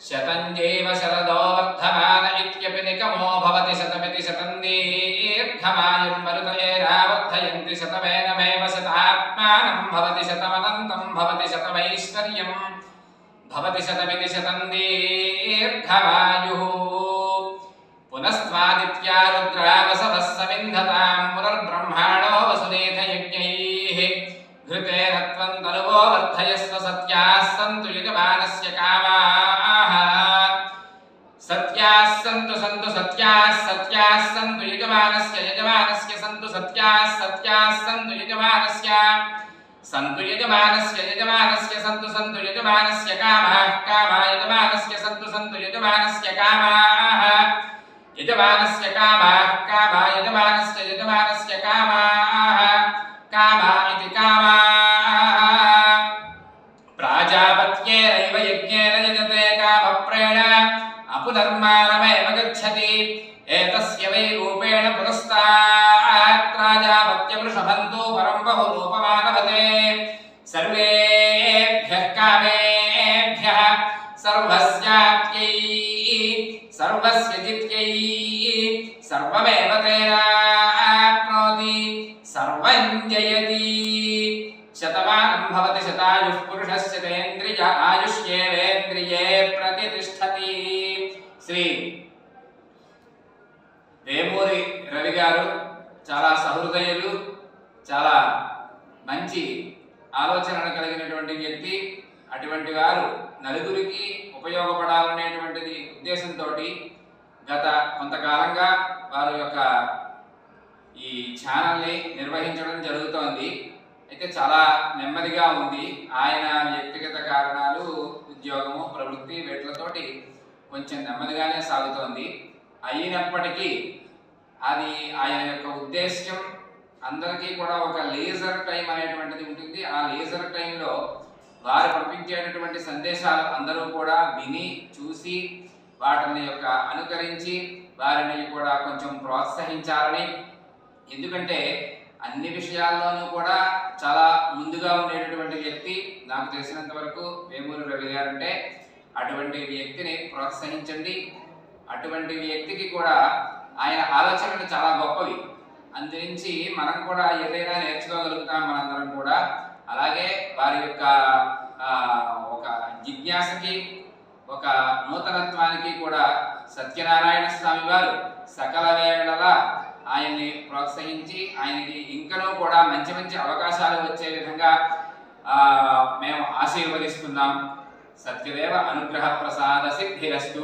శతంజైవ శరదో వర్ధమాన ఇత్యపి నికమో భవతి శతమితి శతం దీర్ఘమాయుర్మరుతయేరావర్ధయంతి శతమేనమేవ శతాత్మానం భవతి శతమనంతం భవతి శతమైశ్వర్యం భవతి శతమితి శతం దీర్ఘమాయుః పునస్వాదిత్యా రుద్రా వసవः సమింధతాం పునర్బ్రహ్మాణో వసుదేధయజ్ఞైः घृतेन त्वं तनुवो वर्धयस्व सत्याः सन्तु यजमानस्य कामाः सत्याः सन्तु सन्तु सत्याः सत्याः सन्तु यजमानस्य यजमानस्य सन्तु सत्याः सत्याः सन्तु यजमानस्य सन्तु यजमानस्य यजमानस्य सन्तु सन्तु यजमानस्य कामाः कामा यजमानस्य सन्तु सन्तु यजमानस्य कामाः यजमानस्य कामाः कामा यजमानस्य यजमानस्य कामाः कामा इति कामाः प्राजापत्येनैव पुनर्मानमेव गच्छति एतस्य वै रूपेण पुरस्तात् परं बहुरूपमानवते। सर्वेभ्यः कामेभ्यः सर्वस्याप्त्यै सर्वस्य जित्यै, सर्वमेव तेनाप्नोति सर्वं जयति। शतमानं भवति शतायुः पुरुषस्य तेन्द्रिय आयुष्येवेन्द्रिये చాలా సహృదయులు చాలా మంచి ఆలోచనలు కలిగినటువంటి వ్యక్తి. అటువంటి వారు నలుగురికి ఉపయోగపడాలనేటువంటిది ఉద్దేశంతో గత కొంతకాలంగా వారి యొక్క ఈ ఛానల్ని నిర్వహించడం జరుగుతోంది. అయితే చాలా నెమ్మదిగా ఉంది. ఆయన వ్యక్తిగత కారణాలు ఉద్యోగము ప్రవృత్తి వీటితోటి కొంచెం నెమ్మదిగానే సాగుతోంది. అయినప్పటికీ అది ఆయన యొక్క ఉద్దేశ్యం. అందరికీ కూడా ఒక లేజర్ టైం అనేటువంటిది ఉంటుంది. ఆ లేజర్ టైంలో వారు పంపించేటటువంటి సందేశాలు అందరూ కూడా విని చూసి వాటిని యొక్క అనుకరించి వారిని కూడా కొంచెం ప్రోత్సహించాలని. ఎందుకంటే అన్ని విషయాల్లోనూ కూడా చాలా ముందుగా ఉండేటటువంటి వ్యక్తి. నాకు తెలిసినంత వరకు వేమూరి రవి గారు అంటే అటువంటి వ్యక్తిని ప్రోత్సహించండి. అటువంటి వ్యక్తికి కూడా ఆయన ఆలోచనలు చాలా గొప్పవి. అందురించి మనం కూడా ఏదైనా నేర్చుకోగలుగుతాం మనందరం కూడా. అలాగే వారి యొక్క ఒక జిజ్ఞాసకి ఒక నూతనత్వానికి కూడా సత్యనారాయణ స్వామి వారు సకల వేళలా ఆయన్ని ప్రోత్సహించి ఆయనకి ఇంకనూ కూడా మంచి మంచి అవకాశాలు వచ్చే విధంగా మేము ఆశీర్వదిస్తున్నాం. సత్యదేవ అనుగ్రహ ప్రసాద సిద్ధిరస్తు.